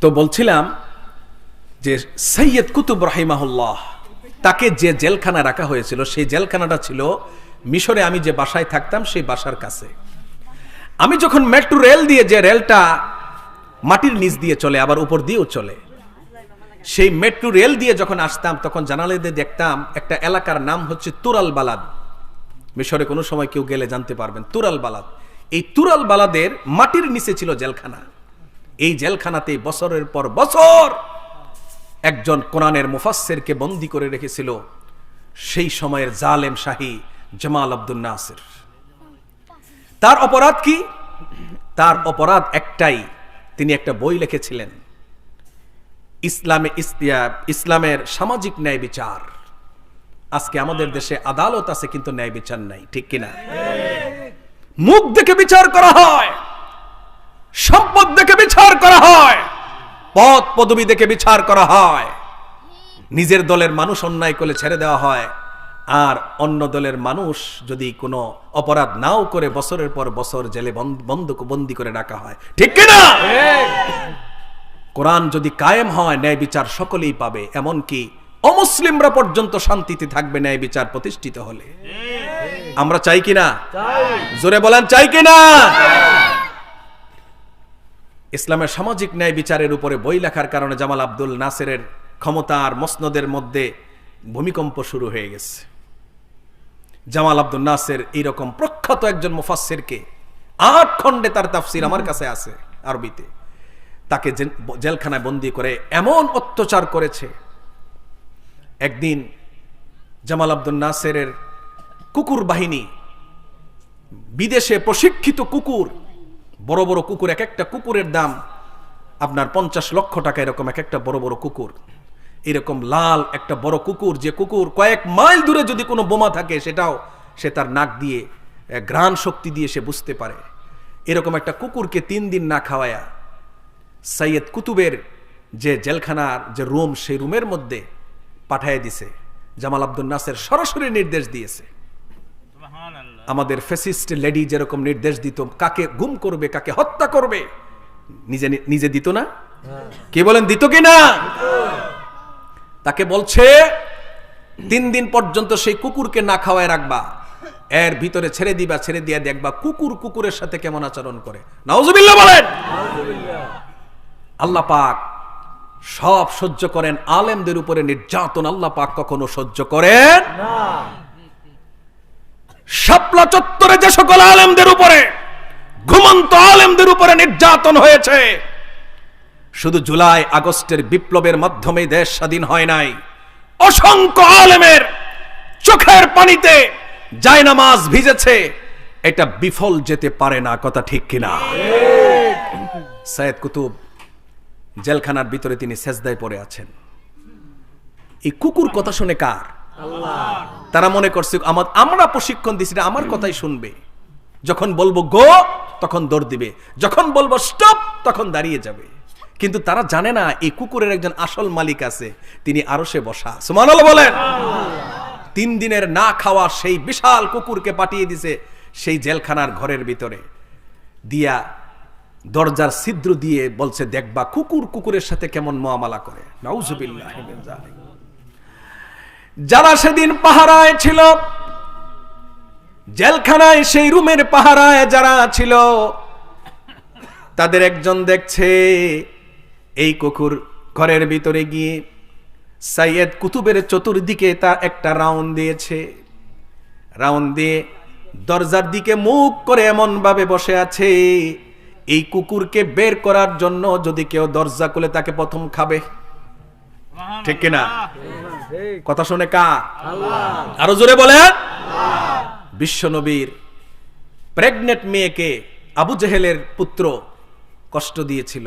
তো বলছিলাম যে সৈয়দ কুতুব রাহিমাহুল্লাহ, তাকে যে জেলখানা রাখা হয়েছিল, সেই জেলখানাটা ছিল মিশরে আমি যে বাসায় থাকতাম, সেই বাসার কাছে। আমি যখন মেট্রো রেল দিয়ে যে রেলটা মাটির নিচ দিয়ে চলে, আবার উপর দিয়েও চলে, সেই মেট্রো রেল দিয়ে যখন আসতাম, তখন জানালে দিয়ে দেখতাম একটা এলাকার নাম হচ্ছে তুরাল বালাদ। মিশরে কোনো সময় কেউ গেলে জানতে পারবেন, তুরাল বালাদ। এই তুরাল বালাদের মাটির নিচে ছিল জেলখানা। এই জেলখানাতে বছরের পর বছর একজন কোরআনের মুফাসসিরকে বন্দি করে রেখেছিল, সেই সময়ের জালেম শাহী জামাল আব্দুল নাসির। তার অপরাধ কি? তার অপরাধ একটাই, তিনি একটা বই লিখেছিলেন, ইসলামে ইসলামের সামাজিক ন্যায় বিচার। আজকে আমাদের দেশে আদালত আছে, কিন্তু ন্যায় বিচার নাই, ঠিক কিনা? মুখ দেখে বিচার করা হয়, সম্পদ দেখে পদ পদবি দেখে বিচার করা হয়। নিজের দলের মানুষ অন্যায় করলে ছেড়ে দেওয়া হয়। আর অন্য দলের মানুষ যদি কোনো অপরাধ নাও করে বছরের পর বছর জেলে বন্ধ বন্ধ বন্দি করে রাখা হয়। ঠিক কিনা কোরআন যদি কায়েম হয় ন্যায় বিচার সকলেই পাবে। এমনকি অমুসলিমরা পর্যন্ত শান্তিতে থাকবে ন্যায় বিচার প্রতিষ্ঠিত হলে। আমরা চাই কিনা জোরে বলেন চাই কিনা ইসলামের সামাজিক ন্যায় বিচারের উপরে বই লেখার কারণে জামাল আব্দুল নাসেরের ক্ষমতার মসনদের মধ্যে ভূমিকম্প শুরু হয়ে গেছে। জামাল আব্দুল নাসের এইরকম প্রখ্যাত একজন মুফাসসিরকে আট খণ্ডে তার তাফসির আমার কাছে আছে আরবিতে। তাকে জেল- জেলখানায় বন্দি করে এমন অত্যাচার করেছে। একদিন জামাল আব্দুল নাসেরের কুকুর বাহিনী বিদেশে প্রশিক্ষিত কুকুর বড় বড় কুকুর, এক একটা কুকুরের দাম আপনার পঞ্চাশ লক্ষ টাকা এরকম, এক একটা বড় বড় কুকুর। এরকম লাল একটা বড় কুকুর, যে কুকুর কয়েক মাইল দূরে যদি কোনো বোমা থাকে, সেটাও সে তার নাক দিয়ে ঘ্রাণ শক্তি দিয়ে সে বুঝতে পারে। এরকম একটা কুকুরকে তিন দিন না খাওয়ায়া সৈয়দ কুতুবের যে জেলখানার, যে রুম, সেই রুমের মধ্যে পাঠায় দিছে। জামাল আব্দুল নাসের সরাসরি নির্দেশ দিয়েছে। আমাদের ফেসিস্ট লেডি যেরকম নির্দেশ দিত কাকে গুম করবে কাকে হত্যা করবে নিজে নিজে দিত না? কে বলেন দিত কি না তাকে বলছে তিন দিন পর্যন্ত সেই কুকুরকে না খাওয়ায় রাখবা এর ভিতরে ছেড়ে দিবা ছেড়ে দিয়া দেখবা কুকুর কুকুরের সাথে কেমন আচরণ করে। নাউজুবিল্লাহ বলেন! আল্লাহ পাক সব সহ্য করেন আলেমদের উপরে নির্যাতন আল্লাহ পাক কখনো সহ্য করেন শাপলা চত্বরে যে সকল আলেমদের উপরে, ঘুমন্ত আলেমদের উপরে নির্যাতন হয়েছে, শুধু জুলাই আগস্টের বিপ্লবের মাধ্যমে দেশ স্বাধীন হয় নাই। অসংখ্য আলেমের চোখের পানিতে জায়নামাজ ভিজেছে, এটা বিফল যেতে পারে না, কথা ঠিক কিনা? সৈয়দ কুতুব, জেলখানার ভিতরে তিনি সেজদায় পড়ে আছেন। এই কুকুর কথা শুনে কার? তারা মনে করছে আমার আমরা প্রশিক্ষণ দিছি না আমার কথাই শুনবে। যখন বলব গো তখন দৌড় দিবে। যখন বলব স্টপ তখন দাঁড়িয়ে যাবে। কিন্তু তারা জানে না এই কুকুরের একজন আসল মালিক আছে তিনি আরও সে বসা। সুমানাল বলেন। তিন দিনের না খাওয়া সেই বিশাল কুকুরকে পাঠিয়ে দিছে সেই জেলখানার ঘরের ভিতরে। দিয়া দরজার ছিদ্র দিয়ে বলছে দেখবা কুকুর কুকুরের সাথে কেমন মোয়ামালা করে। নাউজুবিল্লাহ। যারা সেদিন পাহারায় ছিল, জেলখানায় সেই রুমের পাহারায় যারা ছিল, তাদের একজন দেখছে, এই কুকুর ঘরের ভিতরে গিয়ে সাইয়েদ কুতুবের চতুর্দিকে তার একটা রাউন্ড দিয়েছে। রাউন্ড দিয়ে দরজার দিকে মুখ করে এমন ভাবে বসে আছে, এই কুকুরকে বের করার জন্য যদি কেউ দরজা খুলে তাকে প্রথম খাবে। ঠিক কিনা? কথা শুনে কা আরও জোরে বলে বিশ্বনবীর প্রেগনেন্ট মেয়েকে আবু জেহেলের পুত্র কষ্ট দিয়েছিল।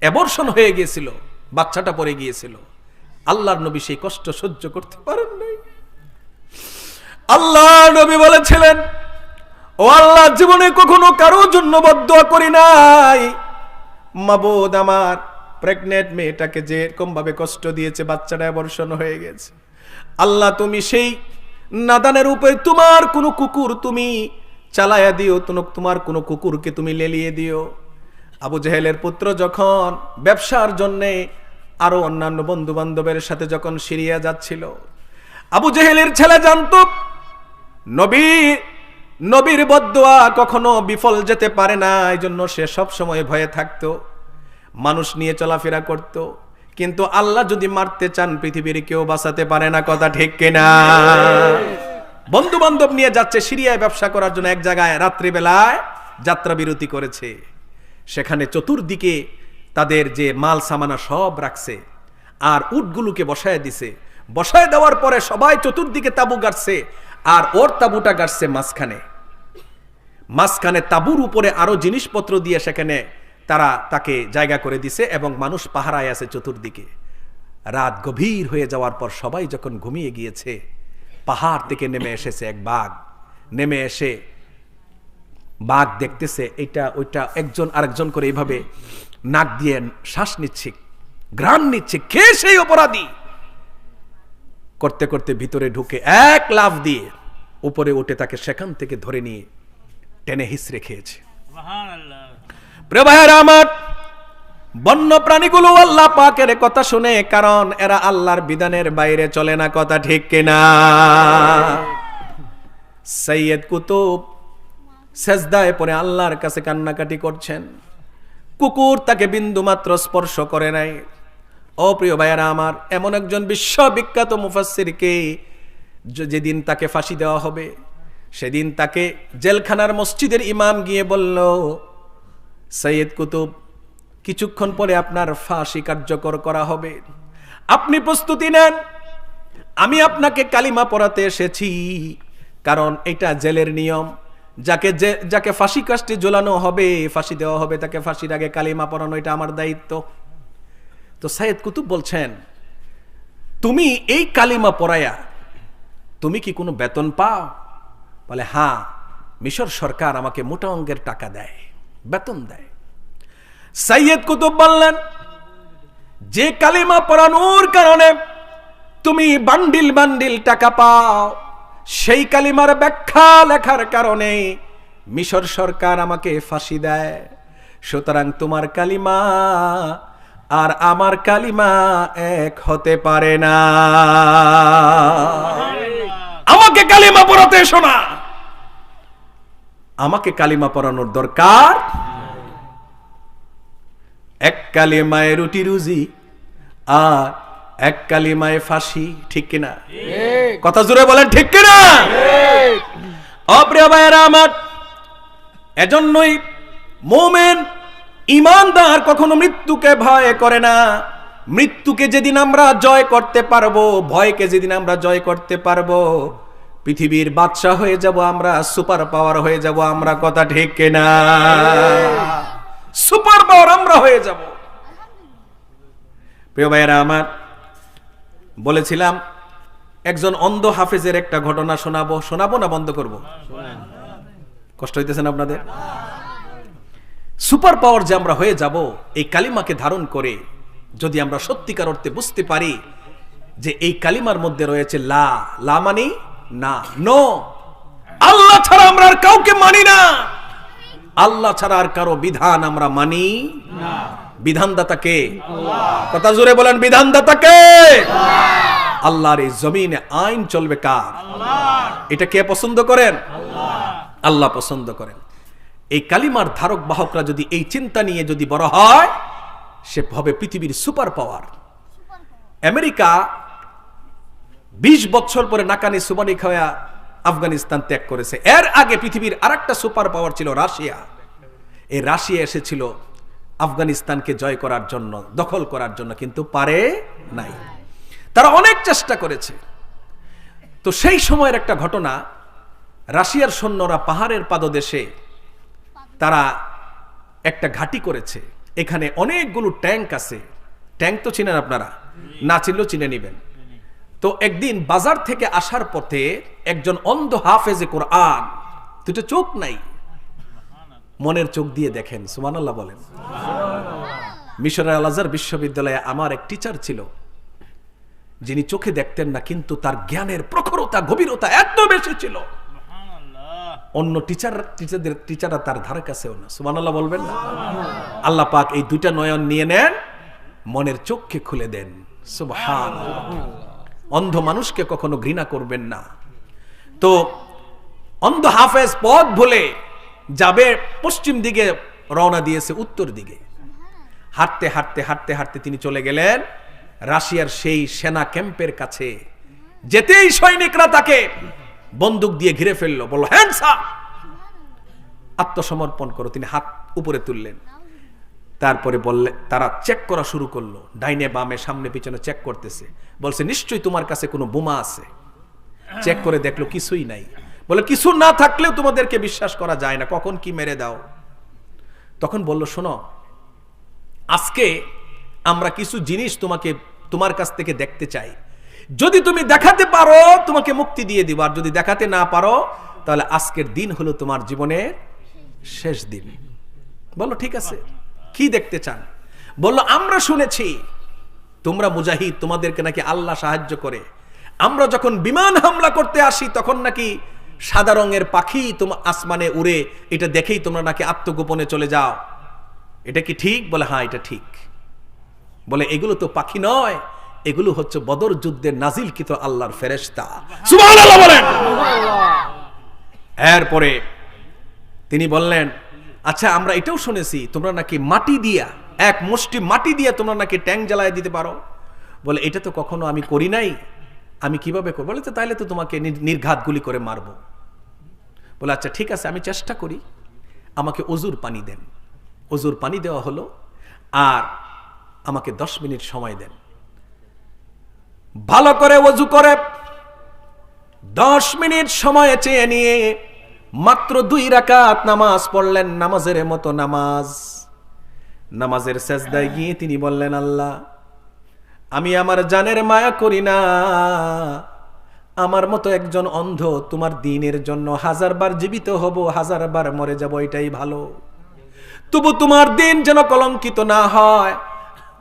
অ্যাবর্ষণ হয়ে গিয়েছিল বাচ্চাটা পড়ে গিয়েছিল। আল্লাহর নবী সেই কষ্ট সহ্য করতে পারেন নাই। আল্লাহ নবী বলেছিলেন ও আল্লাহ জীবনে কখনো কারোর জন্য বদুয়া করি নাই। মাবুদ আমার প্রেগনেন্ট মেয়েটাকে যে এরকম ভাবে কষ্ট দিয়েছে, বাচ্চাটা অ্যাবর্ষণ হয়ে গেছে। আল্লাহ, তুমি সেই নাদানের উপরে তোমার কোনো কুকুর তুমি চালায়া দিও, তোমার কোনো কুকুরকে তুমি লেলিয়ে দিও। আবু জেহেলের পুত্র যখন ব্যবসার জন্যে আরও অন্যান্য বন্ধু বান্ধবের সাথে যখন সিরিয়া যাচ্ছিল, আবু জেহেলের ছেলে জানত, নবী, নবীর বদুয়া কখনো বিফল যেতে পারে না। এই জন্য সে সব সময় ভয়ে থাকতো। মানুষ নিয়ে চলাফেরা করত। কিন্তু আল্লাহ যদি মারতে চান, পৃথিবীর কেউ বাঁচাতে পারে না, কথা ঠিক কিনা? বন্ধু বান্ধব নিয়ে যাচ্ছে, সিরিয়ায় ব্যবসা করার জন্য এক জায়গায় রাত্রিবেলায় যাত্রা বিরতি করেছে। সেখানে চতুর্দিকে তাদের যে মাল সামানা সব রাখছে আর উটগুলোকে বসায় দিছে। বসায় দেওয়ার পরে সবাই চতুর্দিকে তাবু গাড়ছে আর ওর তাবুটা গাড়ছে মাঝখানে। মাঝখানে তাবুর উপরে আরও জিনিসপত্র দিয়ে সেখানে তারা তাকে জায়গা করে দিছে এবং মানুষ পাহারায় আছে চতুর্দিকে। রাত গভীর হয়ে যাওয়ার পর সবাই যখন ঘুমিয়ে গিয়েছে, পাহাড় থেকে নেমে এসেছে এক বাঘ। নেমে এসে বাঘ দেখতেছে এটা ওইটা একজন আরেকজন করে এইভাবে নাক দিয়ে শ্বাস নিচ্ছে গ্রাম নিচ্ছে, কে সেই অপরাধী? করতে করতে ভিতরে ঢুকে এক লাফ দিয়ে উপরে উঠে তাকে সেখান থেকে ধরে নিয়ে টেনে হিসড়ে খেয়েছে। প্রিয় ভাইয়েরা আমার বন্য প্রাণীগুলো আল্লাহ পাকের কথা শুনে, কারণ এরা আল্লাহর বিধানের বাইরে চলে না, কথা ঠিক কিনা? সৈয়দ কুতুব সেজদায় পরে আল্লাহর কাছে কান্নাকাটি করছেন। কুকুর তাকে বিন্দু মাত্র স্পর্শ করে নাই। ও প্রিয় ভাইয়েরা আমার, এমন একজন বিশ্ববিখ্যাত মুফাসসিরকে যে- যেদিন তাকে ফাঁসি দেওয়া হবে, সেদিন তাকে জেলখানার মসজিদের ইমাম গিয়ে বলল সৈয়দ কুতুব, কিছুক্ষণ পরে আপনার ফাঁসি কার্যকর করা হবে। আপনি প্রস্তুতি নেন। আমি আপনাকে কালিমা পড়াতে এসেছি, কারণ এটা জেলের নিয়ম। যাকে যে, যাকে ফাঁসি কাস্টে ঝোলানো হবে, ফাঁসি দেওয়া হবে, তাকে ফাঁসির আগে কালিমা পড়ানো, এটা আমার দায়িত্ব। তো সাইয়েদ কুতুব বলছেন, তুমি এই কালিমা পড়ায়া, তুমি কি কোনো বেতন পাও? বলে হ্যাঁ মিশর সরকার আমাকে মোটা অঙ্কের টাকা দেয়। বেতন দেয়। সাইয়েদ কুতুব বললেন যে কালিমা পড়ানোর কারণে তুমি বান্ডিল বান্ডিল টাকা পাও সেই কালিমার ব্যাখ্যা লেখার কারণে মিশর সরকার আমাকে ফাঁসি দেয়। সুতরাং তোমার কালিমা আর আমার কালিমা এক হতে পারে না। আমাকে কালিমা পড়াতে এসো না আমাকে কালিমা পড়ানোর দরকার? এক কালিমায় রুটি রুজি আর এক কালিমায় ফাঁসি ঠিক কিনা? কথা জুড়ে বলেন ঠিক কিনা? অপ্রিয় ভাইয়েরা আমার এজন্যই মোমেন ইমানদার কখনো মৃত্যুকে ভয় করে না। মৃত্যুকে যেদিন আমরা জয় করতে পারব ভয়কে যেদিন আমরা জয় করতে পারব পৃথিবীর বাদশাহ হয়ে যাব আমরা, সুপার পাওয়ার হয়ে যাব আমরা, কথা ঠিক কিনা? সুপার পাওয়ার আমরা হয়ে যাব। প্রিয় ভাইয়েরা আমার, বলেছিলাম, একজন অন্ধ হাফেজের একটা ঘটনা শোনাবো শোনাবো না বন্ধ করব? কষ্ট হইতেছেন আপনাদের? সুপার পাওয়ার যে আমরা হয়ে যাব, এই কালিমাকে ধারণ করে যদি আমরা সত্যিকার অর্থে বুঝতে পারি যে এই কালিমার মধ্যে রয়েছে লা লা মানি না। নো আল্লাহ ছাড়া আমরা আর কাউকে মানি না। আল্লাহ ছাড়া আর কারও বিধান আমরা মানি বিধানদাতাকে কথা জোরে বলেন বিধানদাতাকে আল্লাহর এই জমিনে আইন চলবে কার? এটা কে পছন্দ করেন? আল্লাহ। পছন্দ করেন। এই কালিমার ধারক বাহকরা যদি এই চিন্তা নিয়ে যদি বড় হয় সে হবে পৃথিবীর সুপার পাওয়ার। আমেরিকা বিশ বছর পরে নাকানি সুবানি খাওয়া আফগানিস্তান ত্যাগ করেছে। এর আগে পৃথিবীর আরেকটা সুপার পাওয়ার ছিল রাশিয়া। এই রাশিয়া এসেছিল আফগানিস্তানকে জয় করার জন্য, দখল করার জন্য, কিন্তু পারে নাই। তারা অনেক চেষ্টা করেছে। তো সেই সময়ের একটা ঘটনা, রাশিয়ার সৈন্যরা পাহাড়ের পাদদেশে তারা একটা ঘাঁটি করেছে। এখানে অনেকগুলো ট্যাঙ্ক আছে। ট্যাঙ্ক তো চিনেন আপনারা? না চিনলেও চিনে নেবেন। তো একদিন বাজার থেকে আসার পথে একজন অন্ধ হাফেজে কোরআন দুটো চোখ নাই মনের চোখ দিয়ে দেখেন সুমানাল্লাহ বলেন। মিশরের আল আজহার বিশ্ববিদ্যালয়ে আমার এক টিচার ছিল যিনি চোখে দেখতেন না কিন্তু তার জ্ঞানের প্রখরতা গভীরতা এত বেশি ছিল। অন্য টিচার টিচারদের টিচাররা তার ধারে কাছেও না সুমান আল্লাহ বলবেন না? আল্লাহ পাক এই দুইটা নয়ন নিয়ে নেন মনের চোখকে খুলে দেন সুবহান অন্ধ মানুষকে কখনো ঘৃণা করবেন না। তো অন্ধ হাফেজ পথ ভুলে যাবে, পশ্চিম দিকে রওনা দিয়েছে উত্তর দিকে। হাঁটতে হাঁটতে হাঁটতে হাঁটতে তিনি চলে গেলেন রাশিয়ার সেই সেনা ক্যাম্পের কাছে। যেতেই সৈনিকরা তাকে বন্দুক দিয়ে ঘিরে ফেলল, বলল হ্যান্ডসা আত্মসমর্পণ করো, তিনি হাত উপরে তুললেন। তারপরে বললে, তারা চেক করা শুরু করল। ডাইনে বামে সামনে পিছনে চেক করতেছে। বলছে, নিশ্চয়ই তোমার কাছে কোনো বোমা আছে। চেক করে দেখল, কিছুই নাই। বলে, কিছু না থাকলেও তোমাদেরকে বিশ্বাস করা যায় না। কখন কি মেরে দাও? তখন বলল, শোনো, আজকে আমরা কিছু জিনিস তোমাকে, তোমার কাছ থেকে দেখতে চাই। যদি তুমি দেখাতে পারো, তোমাকে মুক্তি দিয়ে দিব। আর যদি দেখাতে না পারো, তাহলে আজকের দিন হলো তোমার জীবনের শেষ দিন। বলো ঠিক আছে। কি দেখতে চান? বলল আমরা শুনেছি তোমরা মুজাহিদ তোমাদেরকে নাকি আল্লাহ সাহায্য করে। আমরা যখন বিমান হামলা করতে আসি তখন নাকি সাদা রঙের পাখি তোমার আসমানে উড়ে এটা দেখেই তোমরা নাকি আত্মগোপনে চলে যাও। এটা কি ঠিক? বলে হ্যাঁ এটা ঠিক। বলে এগুলো তো পাখি নয় এগুলো হচ্ছে বদর যুদ্ধের নাজিলকৃত আল্লাহর ফেরেশতা। সুবহানাল্লাহ বলেন। এরপরে তিনি বললেন আচ্ছা আমরা এটাও শুনেছি, তোমরা নাকি মাটি দিয়া, এক মুষ্টি মাটি দিয়া তোমরা নাকি ট্যাঙ্ক জ্বালায় দিতে পারো? বলে, এটা তো কখনো আমি করি নাই, আমি কীভাবে করব? বলে, তো তাইলে তো তোমাকে নির- নির্ঘাত গুলি করে মারবো। বলে আচ্ছা ঠিক আছে, আমি চেষ্টা করি, আমাকে অজুর পানি দেন। অজুর পানি দেওয়া হলো, আর আমাকে দশ মিনিট সময় দেন। ভালো করে অজু করে, দশ মিনিট সময় চেয়ে নিয়ে মাত্র দুই রাকাত নামাজ পড়লেন, নামাজের মতো নামাজ। নামাজের শেষদায় গিয়ে তিনি বললেন, আল্লাহ, আমি আমার জানের মায়া করি না। আমার মতো একজন অন্ধ, তোমার দিনের জন্য হাজারবার জীবিত হব, হাজারবার মরে যাব, এটাই ভালো। তবু তোমার দিন যেন কলঙ্কিত না হয়।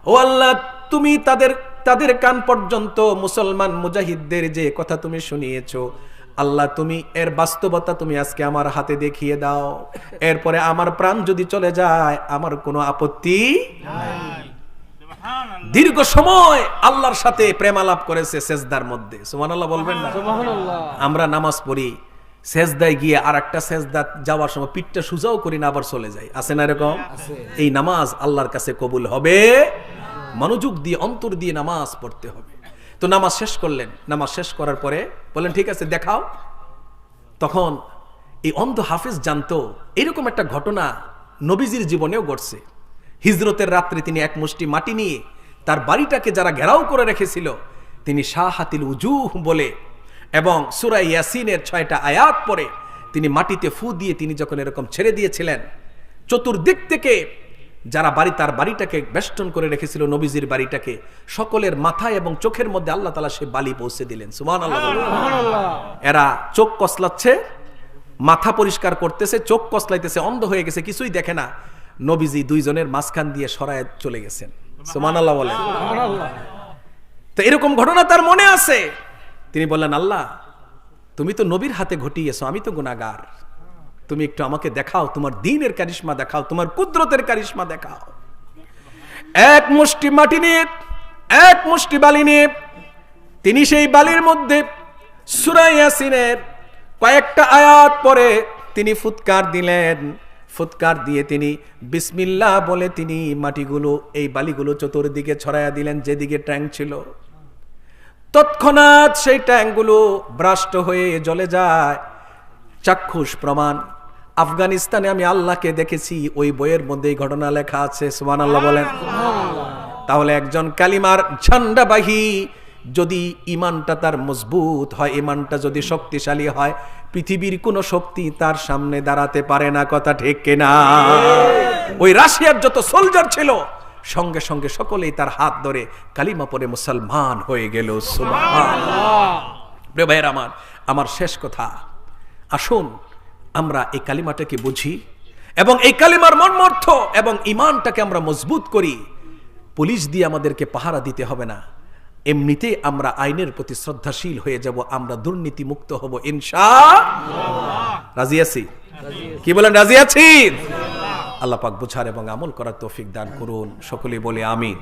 ও আল্লাহ, তুমি তাদের তাদের কান পর্যন্ত মুসলমান মুজাহিদদের যে কথা তুমি শুনিয়েছো আল্লাহ তুমি এর বাস্তবতা তুমি আজকে আমার হাতে দেখিয়ে দাও। এরপরে আমার প্রাণ যদি চলে যায় আমার কোনো আপত্তি দীর্ঘ সময় আল্লাহর সাথে প্রেমালাপ করেছে সেজদার মধ্যে। সুবহানাল্লাহ বলবেন না? আমরা নামাজ পড়ি সেজদায় গিয়ে আর একটা সেজদা যাওয়ার সময় পিঠটা সুজাও করি না আবার চলে যাই। আছে না এরকম? এই নামাজ আল্লাহর কাছে কবুল হবে। মনোযোগ দিয়ে অন্তর দিয়ে নামাজ পড়তে হবে। তো নামাজ শেষ করলেন। নামাজ শেষ করার পরে বললেন, ঠিক আছে, দেখাও। তখন এই অন্ধ হাফিজ জানতো, এরকম একটা ঘটনা নবীজির জীবনেও ঘটছে। হিজরতের রাত্রে তিনি এক মুষ্টি মাটি নিয়ে তার বাড়িটাকে যারা ঘেরাও করে রেখেছিল, তিনি শাহ হাতিল উজুহ বলে এবং সুরাই ইয়াসিনের ছয়টা আয়াত পরে তিনি মাটিতে ফু দিয়ে তিনি যখন এরকম ছেড়ে দিয়েছিলেন, চতুর্দিক থেকে যারা বাড়ি তার বাড়িটাকে বেষ্টন করে রেখেছিল নবীজির বাড়িটাকে সকলের মাথায় এবং চোখের মধ্যে আল্লাহ তালা সে বালি পৌঁছে দিলেন। সুমান আল্লাহ এরা চোখ কসলাচ্ছে মাথা পরিষ্কার করতেছে চোখ কসলাইতেছে অন্ধ হয়ে গেছে কিছুই দেখে না। নবীজি দুইজনের মাঝখান দিয়ে সরায় চলে গেছেন। সুমান আল্লাহ বলেন তো এরকম ঘটনা তার মনে আছে। তিনি বললেন আল্লাহ তুমি তো নবীর হাতে ঘটিয়েছো আমি তো গুনাগার তুমি একটু আমাকে দেখাও, তোমার দিনের কারিশ্মা দেখাও, তোমার কুদরতের কারিশ্মা দেখাও। এক মুষ্টি মাটি নিয়ে, এক মুষ্টি বালি নিয়ে, তিনি সেই বালির মধ্যে সুরাই ইয়াসিনের কয়েকটা আয়াত পরে তিনি ফুৎকার দিলেন। ফুৎকার দিয়ে তিনি বিসমিল্লাহ বলে তিনি মাটিগুলো, এই বালিগুলো চতুর্দিকে ছড়াইয়া দিলেন, যেদিকে ট্যাঙ্ক ছিল। তৎক্ষণাৎ সেই ট্যাঙ্কগুলো ব্রাষ্ট হয়ে জ্বলে যায়। চাক্ষুষ প্রমাণ আফগানিস্তানে আমি আল্লাহকে দেখেছি, ওই বইয়ের মধ্যে এই ঘটনা লেখা আছে সুমান আল্লাহ বলেন তাহলে একজন কালিমার ঝান্ডাবাহী যদি ইমানটা তার মজবুত হয়, ইমানটা যদি শক্তিশালী হয়, পৃথিবীর কোনো শক্তি তার সামনে দাঁড়াতে পারে না, কথা ঠিক কিনা ওই রাশিয়ার যত সোলজার ছিল, সঙ্গে সঙ্গে সকলেই তার হাত ধরে কালিমা পরে মুসলমান হয়ে গেল, সুবহানাল্লাহ। আমার আমার শেষ কথা, আসুন আমরা এই কালিমাটাকে বুঝি এবং এই কালিমার মর্মর্থ এবং ইমানটাকে আমরা মজবুত করি। পুলিশ দিয়ে আমাদেরকে পাহারা দিতে হবে না। এমনিতে আমরা আইনের প্রতি শ্রদ্ধাশীল হয়ে যাব, আমরা দুর্নীতি মুক্ত হব, ইনশা রাজি আছি? কি বলেন, রাজি আছি? আল্লাহ পাক বুঝার এবং আমল করার তৌফিক দান করুন। সকলে বলে আমিন।